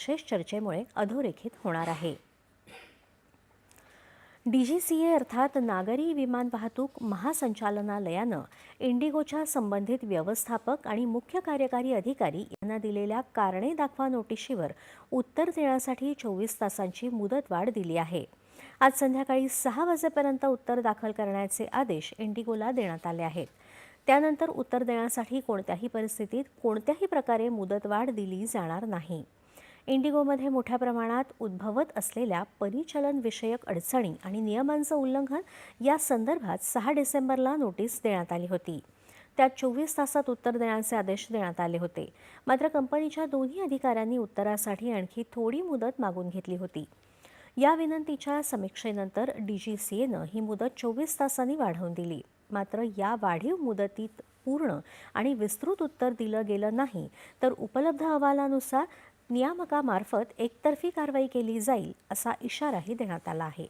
विशेष चर्चेमुळे अधोरेखित होणार आहे. डीजीसीए अर्थात नागरी विमान वाहतूक महासंचालनालयानं इंडिगोच्या संबंधित व्यवस्थापक आणि मुख्य कार्यकारी अधिकारी यांना दिलेल्या कारणे दाखवा नोटिशीवर उत्तर देण्यासाठी चोवीस तासांची मुदतवाढ दिली आहे. आज संध्याकाळी सहा वाजेपर्यंत उत्तर दाखल करण्याचे आदेश इंडिगोला देण्यात आले आहेत. त्यानंतर उत्तर देण्यासाठी कोणत्याही परिस्थितीत कोणत्याही प्रकारे मुदतवाढ दिली जाणार नाही. इंडिगोमध्ये मोठ्या प्रमाणात उद्भवत असलेल्या परिचलन विषयक अडचणी आणि नियमांचं उल्लंघन या संदर्भात सहा डिसेंबरला नोटीस देण्यात आली होती. त्यात चोवीस तासात उत्तर देण्याचे आदेश देण्यात आले होते. मात्र कंपनीच्या दोन्ही अधिकाऱ्यांनी उत्तरासाठी आणखी थोडी मुदत मागून घेतली होती. या विनंतीच्या समीक्षेनंतर डी जी सी एनं ही मुदत चोवीस तासांनी वाढवून दिली. मात्र या वाढीव मुदतीत पूर्ण आणि विस्तृत उत्तर दिलं गेलं नाही तर उपलब्ध अहवालानुसार नियामकामार्फत एकतर्फी कारवाई केली जाईल असा इशाराही देण्यात आला आहे.